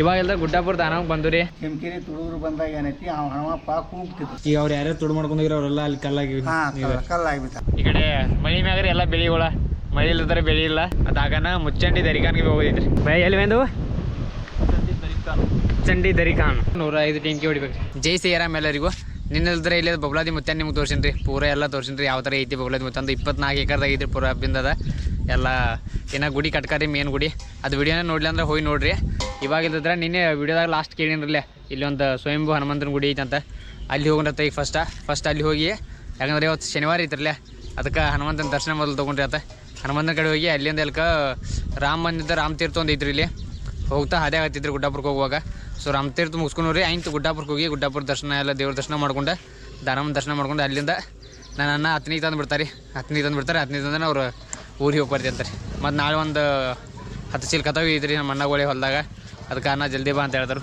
ಇವಾಗೆಲ್ಲ ಗುಡ್ಡಾಪುರ ದಾನವ್ ಬಂದು ರೀ ಕೆಂಕೇರಿ ತುಳುಗರು ಬಂದಾಗ ಏನೈತಿ ಅವ ಕೂಗ್ತಿದ್ರು ಈಗ ಅವ್ರು ಯಾರ್ಯಾರು ತುಡು ಮಾಡ್ಕೊಂಡಿರೋ ಅವರೆಲ್ಲ ಅಲ್ಲಿ ಕಲ್ಲಾಗಿ ಹಾ ಈ ಕಡೆ ಮಳಿ ಮ್ಯಾಗ ಎಲ್ಲ ಬೆಳಿಗಳ ಮಳಿ ಇಲ್ಲದ್ರೆ ಬೆಳಿ ಇಲ್ಲ. ಅದಾಗನ ಮುಚ್ಚಂಡಿ ದರಿಕಾನ್ಗೆ ಹೋಗಿದ್ರಿ. ಬೈ ಎಲ್ಲಿ ಬಂದು? ಚಂಡಿ ದರಿಕಾನ್ ನೂರ ಐದು ಟೆಂಕಿ ಹೊಡಿಬೇಕು ಜೈ ಶ್ರೀರಾಮ್ ಎಲ್ಲರಿಗೂ. ನಿನ್ನಲ್ದ್ರೆ ಇಲ್ಲಿ ಬಬ್ಲಾದಿ ಮುತ್ತ ನಿಮ್ಗೆ ತೋರ್ಸಿನ್ರಿ. ಪೂರ ಎಲ್ಲ ತೋರ್ಸಿನ್ರಿ. ಯಾವ ಥರ ಐತಿ ಬಬ್ಲಾದಿ ಮುತ್ತ ಅಂದ್ರೆ ಇಪ್ಪತ್ನಾಲ್ಕು ಎಕರ್ದಾಗ ಐತ್ರಿ ಪೂರ ಹಬ್ಬಿಂದದ ಎಲ್ಲ ಏನ ಗುಡಿ ಕಟ್ಕಾರಿ ಮೇನ್ ಗುಡಿ. ಅದು ವಿಡಿಯೋನ ನೋಡ್ಲಿ ಅಂದ್ರೆ ಹೋಗಿ ನೋಡ್ರಿ. ಇವಾಗ ಇಲ್ದಿದ್ರೆ ನಿನ್ನೆ ವಿಡಿಯೋದಾಗ ಲಾಸ್ಟ್ ಇಲ್ಲಿ ಒಂದು ಸ್ವಯಂಭೂ ಹನುಮಂತನ ಗುಡಿ ಐತಂತ. ಅಲ್ಲಿ ಹೋಗ್ರತ್ತ ಈಗ ಫಸ್ಟ ಫಸ್ಟ್ ಅಲ್ಲಿ ಹೋಗಿ, ಯಾಕಂದ್ರೆ ಇವತ್ತು ಶನಿವಾರ ಐತ್ರಲ್ಲ, ಅದಕ್ಕೆ ಹನುಮಂತನ ದರ್ಶನ ಮೊದಲು ತೊಗೊಂಡ್ರಿ ಹನುಮಂತನ ಕಡೆ ಹೋಗಿ ಅಲ್ಲಿಂದ ಎಲ್ಕ ರಾಮ ಬಂದಿದ್ದ ರಾಮ ತೀರ್ಥ ಒಂದು ಐತ್ರಿ ಇಲ್ಲಿ. ಹೋಗ್ತಾ ಹಾದ್ಯಾಗ ಹತ್ತಿದ್ರಿ ಗುಡ್ಡಾಪುರಕ್ಕೆ ಹೋಗುವಾಗ. ಸೊ ರಾಮ ತೀರ್ಥ ಮುಗಿಸ್ಕೊಂಡ್ರಿ ಆಯ್ತು ಗುಡ್ಡಾಪುರಕ್ಕೆ ಹೋಗಿ ಗುಡ್ಡಾಪುರ ದರ್ಶನ ಎಲ್ಲ ದೇವ್ರ ದರ್ಶನ ಮಾಡ್ಕೊಂಡು ದಾನಮ್ಮನ ದರ್ಶನ ಮಾಡ್ಕೊಂಡು ಅಲ್ಲಿಂದ ನನ್ನ ಹತ್ತನಿಗೆ ತಂದು ಬಿಡ್ತಾರೆ ಹತ್ತನಿಗೆ ತಂದು ಬಿಡ್ತಾರೆ ಹತ್ತನಿಗೆ ತಂದ್ರೆ ಅವ್ರು ಊರಿಗೆ ಹೋಗಿ ಬರ್ತಿ ಅಂತಾರೆ ಮತ್ತು ನಾಳೆ ಒಂದು ಹತ್ತು ಚೀಲ ಕತಾವಿ ಐತ್ರಿ ನಮ್ಮ ಅಣ್ಣಗಳೇ ಹೊಲ್ದಾಗ. ಅದಕ್ಕೆ ಅನ್ನ ಜಲ್ದಿ ಬಾ ಅಂತ ಹೇಳಿದ್ರು.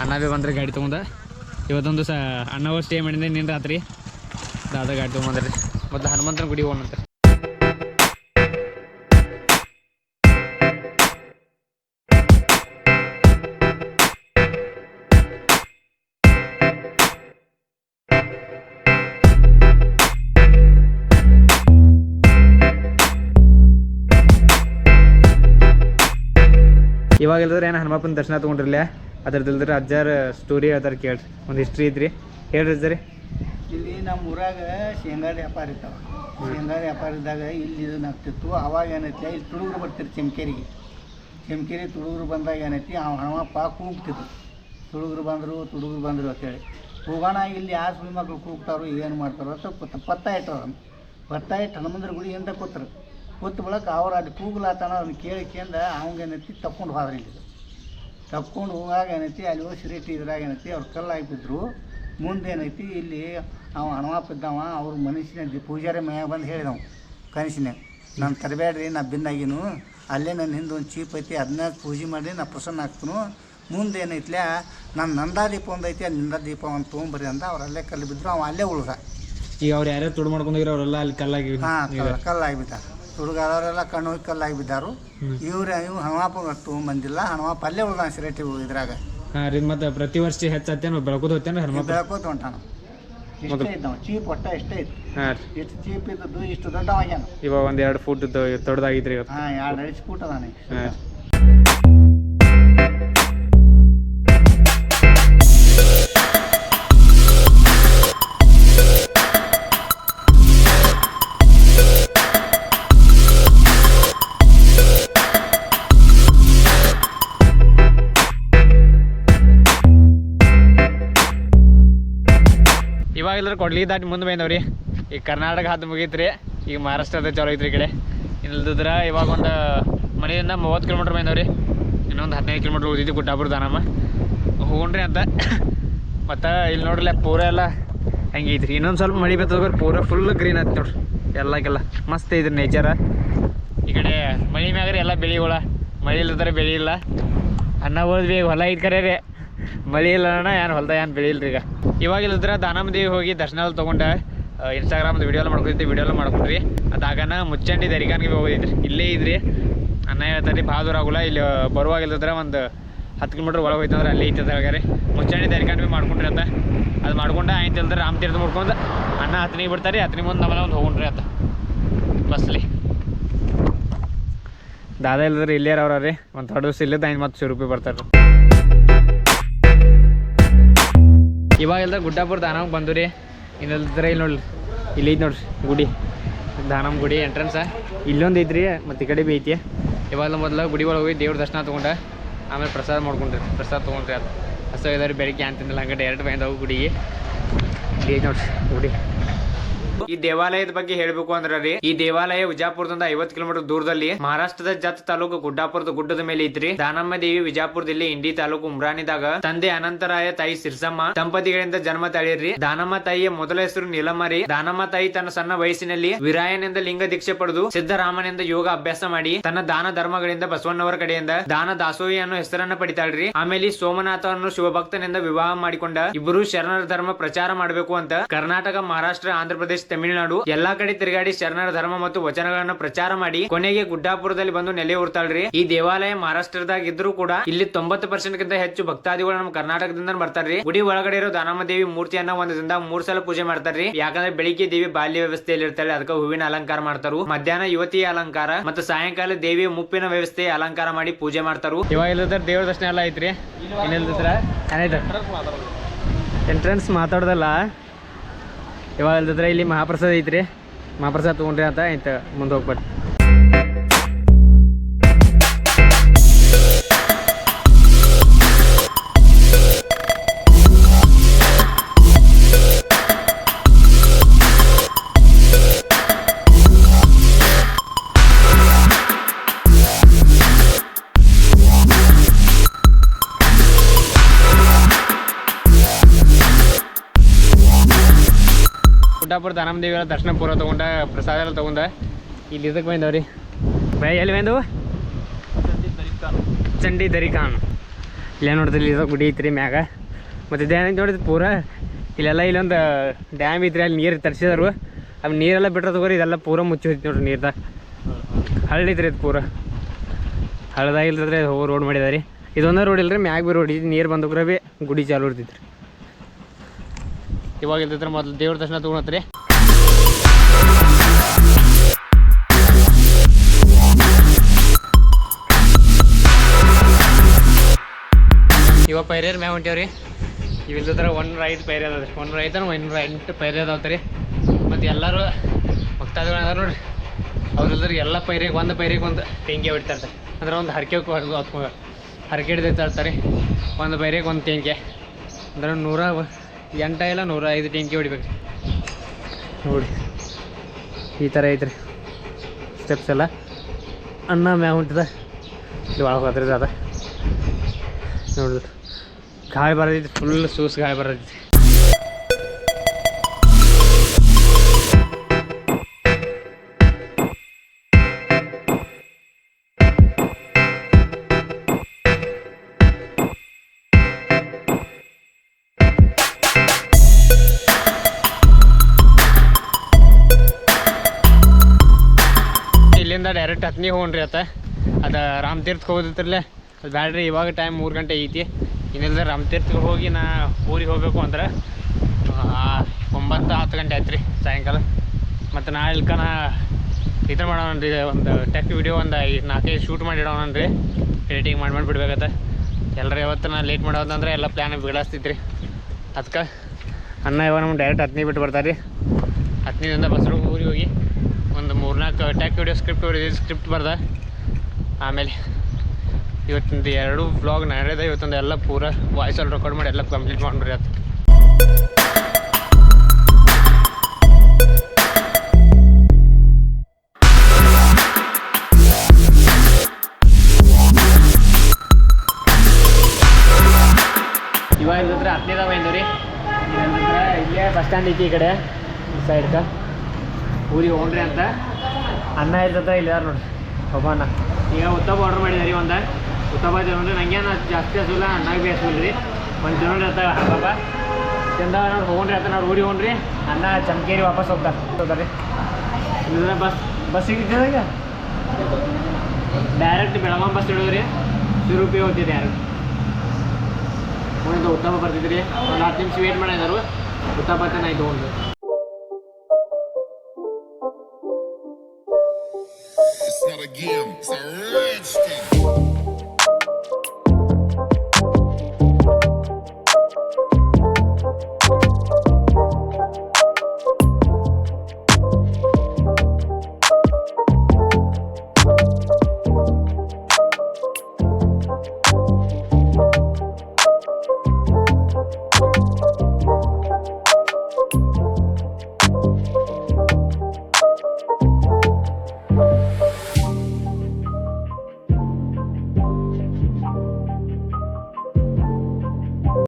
ಅಣ್ಣ ಭೀ ಬಂದ್ರೆ ಗಾಡಿ ತೊಗೊಂಡು. ಇವತ್ತೊಂದು ಸಹ ಅಣ್ಣ ಸ್ಟೇ ಮಾಡಿದ್ದೆ ನಿನ್ನ ರಾತ್ರಿ. ದಾದ ಗಾಡಿ ತೊಗೊಂಬಂದ್ರಿ ಮತ್ತು ಹನುಮಂತನ ಗುಡಿ ಹೋಗೋಣಂತೆ. ಇವಾಗ ಇಲ್ದ್ರೆ ಏನು ಹನುಮಪ್ಪನ ದರ್ಶನ ತೊಗೊಂಡ್ರಿಲ್ಲ ಅದ್ರದ್ದು ಅಜ್ಜಾರ ಸ್ಟೋರಿ ಹೇಳ್ತಾರೆ ಕೇಳ್ರಿ ಒಂದು ಹಿಸ್ಟ್ರಿ ಇದ್ರಿ. ಹೇಳ್ರಿ ಸರಿ ಇಲ್ಲಿ ನಮ್ಮ ಊರಾಗ ಶೇಂಗಾ ವ್ಯಾಪಾರ ಇರ್ತಾವ. ಶೇಂಗಾ ವ್ಯಾಪಾರ ಇದ್ದಾಗ ಇಲ್ಲಿ ಇದನ್ನ ಆಗ್ತಿತ್ತು ಅವಾಗ ಏನೈತಿ ಇಲ್ಲಿ ತುಳುಗರು ಬರ್ತಿರು ಚಮಕೇರಿಗೆ. ಚಮಕೇರಿ ತುಳುಗರು ಬಂದಾಗ ಏನೈತಿ ಅವ ಹಣವಪ್ಪ ಕೂಗ್ತಿದ್ರು. ತುಳುಗರು ಬಂದರು ತುಳುಗರು ಬಂದರು ಅಂತೇಳಿ. ಹೋಗೋಣ ಇಲ್ಲಿ ಯಾರು ಸುಳಿ ಮಕ್ಳು ಕೂಗ್ತಾರೋ ಏನು ಮಾಡ್ತಾರೋ ಅಂತ ಪತ್ತ ಪತ್ತ ಇಟ್ಟರು ಪತ್ತ ಇಟ್ಟು ಹನುಮಂದ್ರ ಗುಡಿ ಅಂತ ಕೂತರು ಕೂತ ಬಳಕ ಅವ್ರು ಅಲ್ಲಿ ಕೂಗ್ಲಾತನ ಅವ್ನು ಕೇಳಿ ಕೇಂದ ಅವಂಗೇನೈತಿ ತಕ್ಕೊಂಡು ಹೋದ್ರಿ ಇಲ್ಲಿ. ತಕ್ಕೊಂಡು ಹೋಗಾಗ ಏನೈತಿ ಅಲ್ಲಿ ಹೋಗಿ ಸಿರಿಟಿ ಇದ್ರಾಗ ಏನೈತಿ ಅವ್ರು ಕಲ್ಲಾಗಿ ಬಿದ್ದರು ಮುಂದೆ ಏನೈತಿ ಇಲ್ಲಿ ಅವ ಹಣವಾಪ ಇದ್ದವ ಅವ್ರ ಮನುಷ್ಯನ ಪೂಜಾರಿ ಮನ್ಯಾಗ ಬಂದು ಹೇಳಿದವ ಕನಸಿನಾಗ ನಾನು ತರಬೇಡ್ರಿ ನಾ ಬಿನ್ನಾಗಿನು ಅಲ್ಲೇ ನನ್ನ ಹಿಂದೆ ಒಂದು ಚೀಪ್ ಐತಿ ಅದನ್ನ ಪೂಜೆ ಮಾಡಿ ನಾ ಪ್ರಸನ್ನ ಆಗ್ತನು. ಮುಂದೆ ಏನೈತ್ಲ ನನ್ನ ನಂದಾದೀಪ ಒಂದು ಐತಿ ನಿಂದ ನಂದಾದೀಪ ಒಂದು ತೊಗೊಂಬರ್ರಿ ಅಂತ ಅವ್ರು ಅಲ್ಲೇ ಕಲ್ಲು ಬಿದ್ದರು ಅವ ಅಲ್ಲೇ ಉಳ್ದ. ಈಗ ಅವ್ರು ಯಾರ್ಯಾರು ತುಡು ಮಾಡ್ಕೊಂಡಿರೋ ಅವರೆಲ್ಲ ಅಲ್ಲಿ ಕಲ್ಲಾಗಿ ಹಾಂ ಕಲ್ಲ ಕಲ್ಲಾಗಿ ಬಿದ್ದ ಹುಡುಗರೆಲ್ಲ ಕಣ್ಣು ಕಲ್ಲಾಗಿ ಬಿದ್ದಾರು. ಇವ್ರು ಇವ್ ಹಣವಾಪ ಬಂದಿಲ್ಲ ಹಣವಾಪ ಅಲ್ಲೇ ಉಳ್ದಾನ ಸಿರೇಟಿ ಇದ್ರಾಗ. ಹಾಂ ರೀ ಮತ್ತೆ ಪ್ರತಿ ವರ್ಷ ಹೆಚ್ಚತ್ತೇನು ಬೆಳಕೋದು ಹೋಗ್ತೇನೆ ಹನುಮಪ್ಪ ಬೆಳಕೋತ ಹೊಂಟಾನ. ಇಷ್ಟೇ ಇದ್ದವ ಚೀಪ್ ಒಟ್ಟ ಇಷ್ಟೇ ಇತ್ತು. ಹಾಂ ರೀ. ಇಷ್ಟು ಚೀಪ್ ಇದ್ದದ್ದು ಇಷ್ಟು ದೊಡ್ಡವಾಗ್ಯಾನ ಇವಾಗ ಒಂದು ಎರಡು ಫೂಟ್ ದೊಡ್ಡದಾಗಿದ್ರಿ ಹಾಂ ಎರಡು ಅಡಿಸಿ ಫೂಟ್ ಅದಾನೆ ಹಾಂ. ಇಲ್ಲದ್ರೆ ಕೊಡ್ಲಿ ದಾಟಿ ಮುಂದೆ ಬಂದವ್ರಿ ಈಗ ಕರ್ನಾಟಕ ಹದ್ದು ಮುಗೀತ್ರಿ. ಈಗ ಮಹಾರಾಷ್ಟ್ರದ ಚಲೋ ಐತ್ರಿ ಈ ಕಡೆ. ಇಲ್ದಿದ್ರ ಇವಾಗ ಒಂದು ಮನೆಯಿಂದ ಮೂವತ್ತು ಕಿಲೋಮೀಟ್ರ್ ಬಂದವ್ರಿ ಇನ್ನೊಂದು ಹದಿನೈದು ಕಿಲೋಮೀಟ್ರ್ ಉಳಿದಿದ್ದು ಗುಡ್ಡಾಪುರ ನಮ್ಮ ಹೋಗ್ರಿ ಅಂತ. ಮತ್ತು ಇಲ್ಲಿ ನೋಡ್ರಲ್ಲ ಪೂರ ಎಲ್ಲ ಹಂಗೆ ಐತ್ರಿ. ಇನ್ನೊಂದು ಸ್ವಲ್ಪ ಮಳೆ ಬರ್ತದ ಪೂರ ಫುಲ್ ಗ್ರೀನ್ ಆಯ್ತು ನೋಡ್ರಿ. ಎಲ್ಲಕ್ಕೆಲ್ಲ ಮಸ್ತ್ ಐತ್ರಿ ನೇಚರ ಈ ಕಡೆ ಮಳೆ ಮ್ಯಾಗ್ರಿ ಎಲ್ಲ ಬೆಳಿಗಳ. ಮಳೆ ಇಲ್ಲದ್ರೆ ಬೆಳಿ ಇಲ್ಲ. ಅನ್ನ ಹೋದ್ವಿ, ಹೊಲ ಐತ್ ಕರೆ ರೀ ಮಳೆ ಇಲ್ಲ ಅಣ್ಣ ಏನು ಹೊಲ್ದ ಏನು ಬೆಳಿಲ್ರಿ ಈಗ. ಇವಾಗ ಇಲ್ಲದ್ರೆ ದಾನಮದೇವಿ ಹೋಗಿ ದರ್ಶನ ತೊಗೊಂಡೆ. ಇನ್ಸ್ಟಾಗ್ರಾಮ್ದು ವಿಡಿಯೋ ಮಾಡ್ಕೊತೀವಿ ವಿಡಿಯೋ ಮಾಡ್ಕೊಂಡ್ರಿ ಅದಾಗನ ಮುಚ್ಚಂಡಿ ದರಿಗಾನ್ಗೆ ಹೋಗಿದ್ರಿ. ಇಲ್ಲೇ ಇದ್ರಿ. ಅನ್ನ ಹೇಳ್ತಾರೆ, ಭಾಳ ದೂರ ಆಗೋಲ್ಲ. ಇಲ್ಲಿ ಬರುವಾಗ ಇಲ್ಲದ್ರೆ ಒಂದು ಹತ್ತು ಕಿಲೋಮೀಟ್ರ್ ಒಳಗೆ ಹೋಯ್ತಂದ್ರೆ ಅಲ್ಲೇ ರೀ ಮುಚ್ಚಂಡಿ ದರಿಖಾನ್ ಭೀ ಮಾಡ್ಕೊಂಡ್ರಿ ಅಂತ ಅದು ಮಾಡ್ಕೊಂಡು, ಆಯ್ತು ಇಲ್ದ್ರೆ ರಾಮ ತೀರ್ಥ ಮಾಡ್ಕೊಂಡು ಅನ್ನ ಹತ್ತನಿಗೆ ಬಿಡ್ತಾರೆ ಹತ್ತನಿಗೆ ಮುಂದೆ ನಮ್ಮ ಒಂದು ಹೋಗ್ರಿ ಅಂತ ಬಸ್ಲಿ. ದಾದಾ ಇಲ್ಲದ್ರೆ ಇಲ್ಲೇ ಅವ್ರ ರೀ. ಒಂದು ಥರ್ಡ್ ದಿವಸ ಇಲ್ಲದ ಐದು ಮತ್ತೆ ರೂಪಾಯಿ ಬರ್ತಾರೆ ಇವಾಗ ಇಲ್ದ ಗುಡ್ಡಾಪುರ ದಾನಮ್ ಬಂದು ರೀ ಇನ್ನಲ್ದ್ರೆ ಇಲ್ಲಿ ನೋಡ್ರಿ ಇಲ್ಲಿ ಐತಿ ನೋಡ್ರಿ, ಗುಡಿ. ದಾನಮ್ ಗುಡಿ ಎಂಟ್ರೆನ್ಸ ಇಲ್ಲೊಂದು ಐತ್ರಿ, ಮತ್ತು ಈ ಕಡೆ ಭೀ ಐತಿ. ಇವಾಗ ಮೊದಲು ಗುಡಿ ಒಳಗೆ ಹೋಗಿ ದೇವ್ರ ದರ್ಶನ ತೊಗೊಂಡೆ, ಆಮೇಲೆ ಪ್ರಸಾದ ಮಾಡ್ಕೊಂಡ್ರಿ, ಪ್ರಸಾದ ತೊಗೊಂಡ್ರಿ ಅದು. ಹಸ ಇದಾರೆ ಬೆಳಿಗ್ಗೆ ಅಂತಿಂದಿಲ್ಲ ಹಂಗೆ ಡೈರೆಕ್ಟ್ ಬಂದವು ಗುಡಿಗೆ. ಇಲ್ಲಿ ಐತಿ ನೋಡ್ರಿ, ಗುಡಿ. ಈ ದೇವಾಲಯದ ಬಗ್ಗೆ ಹೇಳ್ಬೇಕು ಅಂದ್ರೆ ರೀ, ಈ ದೇವಾಲಯ ವಿಜಾಪುರದಿಂದ ಐವತ್ತು ಕಿಲೋಮೀಟರ್ ದೂರದಲ್ಲಿ ಮಹಾರಾಷ್ಟ್ರದ ಜತ್ ತಾಲೂಕು ಗುಡ್ಡಾಪುರದ ಗುಡ್ಡದ ಮೇಲೆ ಐತ್ರಿ. ದಾನಮ್ಮ ದೇವಿ ವಿಜಾಪುರದಲ್ಲಿ ಇಂಡಿ ತಾಲೂಕು ಉಮ್ರಾನಿದಾಗ ತಂದೆ ಅನಂತರಾಯ ತಾಯಿ ಸಿರ್ಸಮ್ಮ ದಂಪತಿಗಳಿಂದ ಜನ್ಮ ತಳಿರ್ರಿ. ದಾನಮ್ಮ ತಾಯಿಯ ಮೊದಲ ಹೆಸರು ನೀಲಮ್ಮರಿ ದಾನಮ್ಮ ತಾಯಿ ತನ್ನ ಸಣ್ಣ ವಯಸ್ಸಿನಲ್ಲಿ ವಿರಾಯನಿಂದ ಲಿಂಗ ದೀಕ್ಷೆ ಪಡೆದು ಸಿದ್ದರಾಮನಿಂದ ಯೋಗ ಅಭ್ಯಾಸ ಮಾಡಿ ತನ್ನ ದಾನ ಧರ್ಮಗಳಿಂದ ಬಸವಣ್ಣವರ ಕಡೆಯಿಂದ ದಾನ ದಾಸೋಹಿ ಅನ್ನೋ ಹೆಸರನ್ನ ಪಡಿತಾಳ್ರಿ. ಆಮೇಲೆ ಸೋಮನಾಥ ಅನ್ನೋ ಶಿವಭಕ್ತನಿಂದ ವಿವಾಹ ಮಾಡಿಕೊಂಡ ಇಬ್ಬರು ಶರಣರ ಧರ್ಮ ಪ್ರಚಾರ ಮಾಡಬೇಕು ಅಂತ ಕರ್ನಾಟಕ, ಮಹಾರಾಷ್ಟ್ರ, ಆಂಧ್ರ ಪ್ರದೇಶ ಪ್ರದೇಶ ತಮಿಳುನಾಡು ಎಲ್ಲಾ ಕಡೆ ತಿರುಗಾಡಿ ಶರಣರ ಧರ್ಮ ಮತ್ತು ವಚನಗಳನ್ನು ಪ್ರಚಾರ ಮಾಡಿ ಕೊನೆಗೆ ಗುಡ್ಡಾಪುರದಲ್ಲಿ ಬಂದು ನೆಲೆ ಉರ್ತಾಳ್ರಿ ಈ ದೇವಾಲಯ ಮಹಾರಾಷ್ಟ್ರದಾಗ ಇದ್ರೂ ಕೂಡ ಇಲ್ಲಿ ತೊಂಬತ್ತು ಪರ್ಸೆಂಟ್ ಗಿಂತ ಹೆಚ್ಚು ಭಕ್ತಾದಿಗಳು ನಮ್ಮ ಕರ್ನಾಟಕದಿಂದ ಬರ್ತಾರ್ರಿ. ಗುಡಿ ಒಳಗಡೆ ಇರೋ ದಾನಮ್ಮ ದೇವಿ ಮೂರ್ತಿಯನ್ನ ಒಂದು ದಿನದ ಮೂರ್ ಸಲ ಪೂಜೆ ಮಾಡ್ತಾರ್ರಿ. ಯಾಕಂದ್ರೆ ಬೆಳಿಗ್ಗೆ ದೇವಿ ಬಾಲ್ಯ ವ್ಯವಸ್ಥೆಯಲ್ಲಿ ಇರ್ತಾಳೆ ಅದಕ್ಕೆ ಹೂವಿನ ಅಲಂಕಾರ ಮಾಡ್ತಾರು. ಮಧ್ಯಾಹ್ನ ಯುವತಿಯ ಅಲಂಕಾರ ಮತ್ತು ಸಾಯಂಕಾಲ ದೇವಿಯ ಮುಪ್ಪಿನ ವ್ಯವಸ್ಥೆ ಅಲಂಕಾರ ಮಾಡಿ ಪೂಜೆ ಮಾಡ್ತಾರು. ಇವಾಗ ಇಲ್ಲದ್ರ ದೇವ್ರ ದರ್ಶನ ಎಲ್ಲ ಐತ್ರಿ. ಇನ್ನಿಲ್ದ್ರ ಎಂಟ್ರೆನ್ಸ್ ಮಾತಾಡ್ದಲ್ಲ? ಇವಾಗ ಇಲ್ದಿದ್ರೆ ಇಲ್ಲಿ ಮಹಾಪ್ರಸಾದ ಐತ್ರಿ. ಮಹಾಪ್ರಸಾದ ತೊಗೊಂಡ್ರಿ ಅಂತ ಇಂತ ಮುಂದೆ ಹೋಗ್ಬಾರ್ದು ದಾನಮ್ಮ ಎಲ್ಲ ದರ್ಶನ ಪೂರ ತಗೊಂಡ, ಪ್ರಸಾದ ಎಲ್ಲ ತಗೊಂಡ. ಇಲ್ಲಿ ಇದಕ್ಕೆ ಬಂದವ್ರಿ. ಬೈ, ಎಲ್ಲಿ ಬಂದವು ಚಂಡಿ ದರಿಖಾನ್ ಇಲ್ಲೇ ನೋಡಿದ್ರಿ ಇಲ್ಲಿ ಗುಡಿ ಐತ್ರಿ ಮ್ಯಾಗ. ಮತ್ತು ಇದೇನೈತೆ ನೋಡಿದ್ರಿ ಪೂರ. ಇಲ್ಲೆಲ್ಲ ಇಲ್ಲೊಂದು ಡ್ಯಾಮ್ ಇದ್ರಿ ಅಲ್ಲಿ ನೀರು ತರಿಸಿದ್ರು. ಅಲ್ಲಿ ನೀರೆಲ್ಲ ಬಿಟ್ಟರೆ ತಗೋರಿ, ಇದೆಲ್ಲ ಪೂರ ಮುಚ್ಚಿ ಹೋಯ್ತು ನೋಡ್ರಿ ನೀರ್ದಾಗ. ಹಳ್ಳಿತ್ರಿ ಇದು ಪೂರ. ಹಳ್ಳದಾಗಿಲ್ದ್ರೆ ಹೋಗೋ ರೋಡ್ ಮಾಡಿದಾರೆ. ಇದೊಂದೇ ರೋಡ್ ಇಲ್ರಿ, ಮ್ಯಾಗ ಬಿ ರೋಡ್. ಇದು ನೀರು ಬಂದಕ್ರೆ ಬಿ ಗುಡಿ ಚಾಲು ಇರ್ತೈತ್ರಿ. ಇವಾಗ ಇಲ್ದಿದ್ರೆ ಮೊದಲು ದೇವ್ರ ದರ್ಶನ ತೊಗೊಳತ್ರಿ ಇವಾಗ ಪೈರೇರ್ ಮ್ಯಾಗ ಹೊಂಟೇವ್ರಿ ಇವಿಲ್ದಿದ್ರೆ ಒನ್ ಐದು ಪೈರೆ ಅದ ಒನ್ ಐದು ಇನ್ನೂರ ಎಂಟು ಪೈರೆ ಅದಾವ್ರಿ ಮತ್ತು ಎಲ್ಲರೂ ಭಕ್ತಾದಿಗಳು ಅದಾರ ನೋಡ್ರಿ ಅವ್ರಿಲ್ದ್ರೆ ಎಲ್ಲ ಪೈರಿಗೆ ಒಂದು ಪೈರಿಗೆ ಒಂದು ತೆಂಗಿ ಬಿಡ್ತಾರೆ ಅಂದ್ರೆ ಒಂದು ಹರಕೆ ಹರಕೆ ಹಿಡಿದಿರ್ತಾರೆ ಹೇಳ್ತಾರೆ ಒಂದು ಪೈರಿಗೆ ಒಂದು ತೆಂಗೆ ಅಂದ್ರೆ ನೂರ ಎಂಟ ಇಲ್ಲ ನೂರ ಐದು ಟೆಂಕಿ ಹೊಡಿಬೇಕು. ನೋಡಿ. ಈ ಥರ ಐತ್ರಿ. ಸ್ಟೆಪ್ಸ್ ಎಲ್ಲ. ಅನ್ನ ಮ್ಯಾಗ ಹೊಂಟಿದ. ಇಲ್ಲಿ ಒಳಗೆ ಹೋದ್ರಿ ಅದ. ನೋಡಿದ್ರು ಗಾಳಿ ಬರತೈತಿ ಫುಲ್ ಸೂಸ್ ಗಾಳಿ ಬರತೈತಿ ಹತ್ನಿ ಹೋಗ್ರಿ ಆತ ಅದು ರಾಮತೀರ್ಥಕ್ಕೆ ಹೋಗೋದಿತ್ರಲ್ಲ ಅದು ಬ್ಯಾಡ್ರಿ, ಇವಾಗ ಟೈಮ್ ಮೂರು ಗಂಟೆ ಐತಿ. ಇನ್ನಿಲ್ದ ರಾಮತೀರ್ಥಕ್ಕೆ ಹೋಗಿ ನಾ ಊರಿಗೆ ಹೋಗಬೇಕು ಅಂದ್ರೆ ಒಂಬತ್ತು ಹತ್ತು ಗಂಟೆ ಆಯ್ತು ರೀ ಸಾಯಂಕಾಲ. ಮತ್ತು ನಾ ಇಲ್ಕನ ಇದು ಮಾಡೋಣ ರೀ ಒಂದು ಟೆಕ್ ವಿಡಿಯೋ ಒಂದು ನಾಲ್ಕೈದು ಶೂಟ್ ಮಾಡಿಡೋಣ ರೀ ಎಡಿಟಿಂಗ್ ಮಾಡಿ ಮಾಡಿ ಬಿಡ್ಬೇಕತ್ತ. ಎಲ್ಲರೂ ಯಾವತ್ತು ನಾನು ಲೇಟ್ ಮಾಡೋದಂದ್ರೆ ಎಲ್ಲ ಪ್ಲ್ಯಾನ್ ರೀ ಅದಕ್ಕೆ ಅನ್ನ ಇವಾಗ ನಮ್ಗೆ ಡೈರೆಕ್ಟ್ ಹತ್ತನೇ ಬಿಟ್ಟು ಬರ್ತಾರೆ ರೀ ಹತ್ತನೇದಿಂದ ಬಸ್ರು ಊರಿಗೆ ಹೋಗಿ. ಮೂರ್ನಾಲ್ಕು ಟ್ಯಾಕ್ ವಿಡಿಯೋ ಸ್ಕ್ರಿಪ್ಟ್ ಹೊಡೆದಿದ್ದು ಸ್ಕ್ರಿಪ್ಟ್ ಬರ್ದ. ಆಮೇಲೆ ಇವತ್ತಿಂದ ಎರಡು ಬ್ಲಾಗ್ ನಡೆದ ಇವತ್ತೊಂದು ಎಲ್ಲ ಪೂರ ವಾಯ್ಸಲ್ಲಿ ರೆಕಾರ್ಡ್ ಮಾಡಿ ಎಲ್ಲ ಕಂಪ್ಲೀಟ್ ಮಾಡ್ಬಿಡ್ರಿ ಅದು ಇಲ್ಲೇ ಬಸ್ ಸ್ಟ್ಯಾಂಡ್ ಐತಿ ಈ ಕಡೆ ಸೈಡ್ಗೆ ಊರಿಗೆ ಹೋಗ್ರಿ ಅಂತ. ಅನ್ನ ಇರ್ತದ ಇಲ್ಲ ನೋಡ್ರಿ ಒಬ್ಬ ಅನ್ನ ಈಗ ಉತ್ತಪ್ಪ ಆರ್ಡರ್ ರೀ ಒಂದು. ಉತ್ತಪ್ಪ ತಿನ್ನೋರಿ ನಂಗೇನು ಜಾಸ್ತಿ ಹಸಿಲ್ಲ ಅನ್ನಾಗ ಭೀ ಹಸಿಲ್ಲ ರೀ ಒಂದು ಜನ ಇರ್ತಾವ ಹಬ್ಬ ಚಂದ ನೋಡಿ ಹೋಗ್ರಿ ಅಂತ ನಾವು ಓಡಿ ಹೋಗ್ರಿ ಅನ್ನ ಚಮಕೇರಿ ವಾಪಸ್ ಹೋಗ್ತಾರೆ ಹೋಗ್ತಾರೆ ಇಲ್ಲ ಬಸ್. ಬಸ್ ಸಿಗಿದ್ದ ಈಗ? ಡೈರೆಕ್ಟ್ ಬೆಳಗಾವಿ ಬಸ್ ಹಿಡಿದ್ರಿ. ಸಿರುಪಿ ಹೋಗ್ತಿದೆ ಯಾರು ಒಂದು ಉತ್ತಪ್ಪ ಬರ್ತಿದ್ರಿ. ಒಂದು ಹತ್ತು ನಿಮಿಷ ವೇಟ್ ಮಾಡಿದಾರು. ಉತ್ತಪ್ಪ ಚೆನ್ನಾಗಿ ಒಂದು him. It's a rich.